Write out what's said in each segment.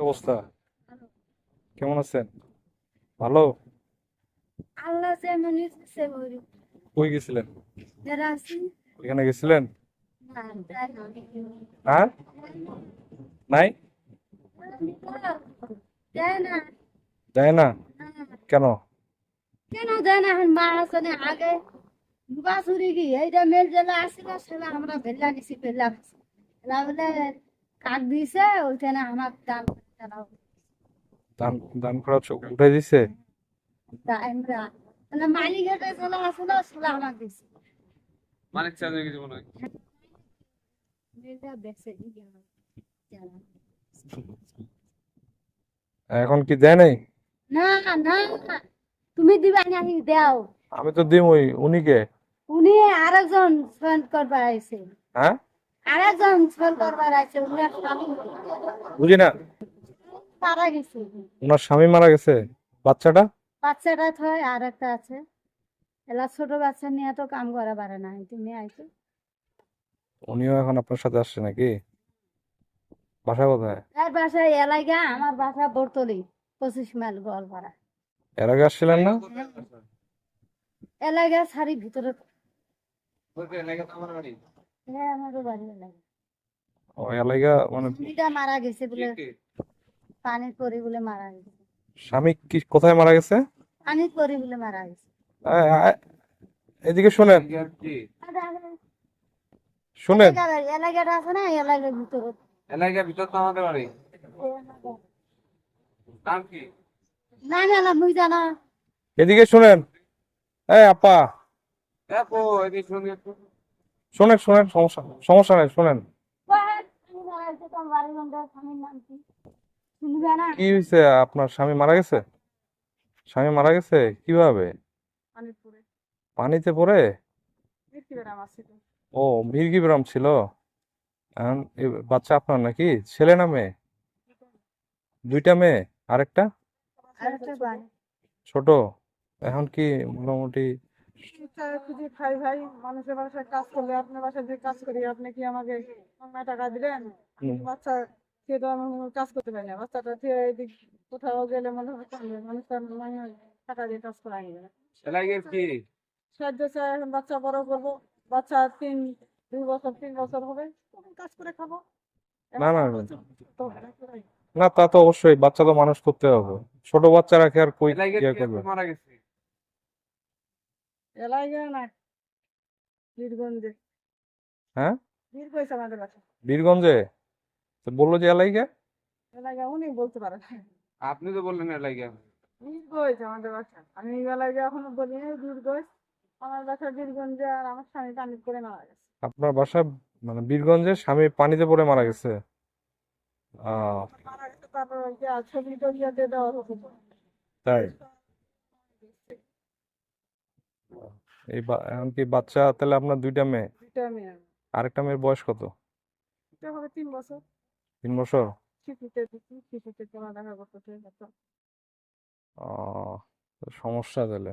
অবস্থা? কেমন আছেন? ভালো? আল্লাহ যেমন ইচ্ছে কই গেছিলেন? এখানে গেছিলেন? না, হ্যাঁ? নাই? যায় না। না। কেন? কেন দেয় না? এখন মা আছে না আগে বাছুরি কি? এইটা মেল জেলা আসছিল সেটা আমরা ভেল্লা নিছি ভেল্লা কাক দিছে ওইখানে আমার দাম দান দান খরচ উঠাই দিছে? হয়ে মনে হয়। এখন কি দেয় নাই? না না তুমি দিবা না দাও। আমি তো দিমই উনিকে। উনি আরেকজন ফোন করবার আইছে। হ্যাঁ? আরেকজন ফোন করবার আইছে উনি বুঝি না। মারা গেছে। ওনার স্বামী মারা গেছে? বাচ্চাটা? বাচ্চাটা থয় আর একটা আছে। এলা ছোট বাচ্চা নিয়ে তো কাম করা পারে না তুমি আইছো। উনিও এখন আপনার সাথে আসছে নাকি? বাসা কোথায়? তার বাসায় এলাকা আমার বাসা বর্তলি পঁচিশ মাইল গোয়ালপাড়া। এর আগে আসছিলেন না? এলাকা সারি ভিতরে। তো হ্যাঁ আমারও বাড়ি এলাকা। ও এলাকা মানে মারা গেছে বলে বলে মারা গেছে। স্বামী কি কোথায় মারা গেছে? বলে মারা এদিকে শুনেন। কে শুনেন। এলাকাটা আছে না? এলাকার ভিতরে। এলাকার ভিতর তো আমাদের বাড়ি। নাম কি? না না না মুই জানা। এদিকে শুনেন। এই আপা। দেখো এদিকে শুনি শোনেন শোনেন সমস্যা সমস্যা নাই শোনেন। কি? হয়েছে আপনার স্বামী মারা গেছে? স্বামী মারা গেছে? কীভাবে? পানিতে পড়ে ও মির্গি ব্রাম ছিল? এখন বাচ্চা আপনার নাকি? ছেলে না মেয়ে? দুইটা মেয়ে। আরেকটা? আরেকটা ছোট? এখন কি মোটামুটি খুঁজে খাই ভাই। মানুষের বাসায় কাজ করলে আপনার বাসায় যে কাজ করি আপনি কি আমাকে টাকা দিলেন? বাচ্চা সে তো আমি কাজ করতে পারি না। বাচ্চাটা এদিক কোথাও গেলে মনে হয় মানুষ তো মনে হয় টাকা দিয়ে কাজ করা যাবে না। এলাকার কি? সাহায্য চাই এখন বাচ্চা বড় করব। বাচ্চা তিন দুই বছর তিন বছর হবে। তখন কাজ করে খাব। না, না, না। না, তা তো অবশ্যই বাচ্চা তো মানুষ করতে হবে। ছোট বাচ্চা রাখে আর কই ইয়ে করবে? মারা গেছে। এলাকায় না বীরগঞ্জে। হ্যাঁ? বীর কইছে আমাদের বাসা। বীরগঞ্জে? তো বলল যে এলাইকে এলাকায় উনি বলতে পারেন আপনি তো বললেন এলাকা দীর্ঘ আমাদের বাসা। আমি বেলায় এখনও দীর্ঘ আমার বাসা আর আমার স্বামী পানি করে মারা গেছে। আপনার বাসা মানে বীরগঞ্জে স্বামী পানিতে পড়ে মারা গেছে? মারা গেছে তারপর ওই যে ছবি টবিয়াতে দেওয়া হতো তাই? এই বা- এখন কি বাচ্চা তাহলে আপনার দুইটা মেয়ে? দুইটা মেয়ে। আরেকটা মেয়ের বয়স কত? এটা হবে তিন বছর। তিন বছর? সমস্যা তাহলে।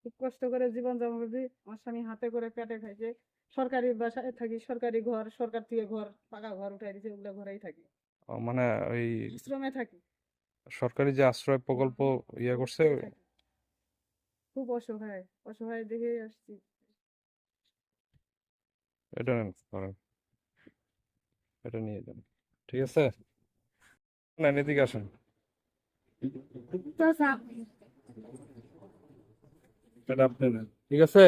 খুব কষ্ট করে জীবন যাপন আমার স্বামী হাতে করে পেটে খাইছে। সরকারি বাসায় থাকি সরকারি ঘর সরকার থেকে ঘর পাকা ঘর উঠাই দিছে ওগুলো ঘরেই থাকি। মানে ওই আশ্রমে থাকি। সরকারি যে আশ্রয় প্রকল্প ইয়ে করছে খুব অসহায় অসহায় দেখে আসছি। এটা নেন এটা নিয়ে যান। ঠিক আছে? না এদিকে আসেন। এটা আপনি ঠিক আছে?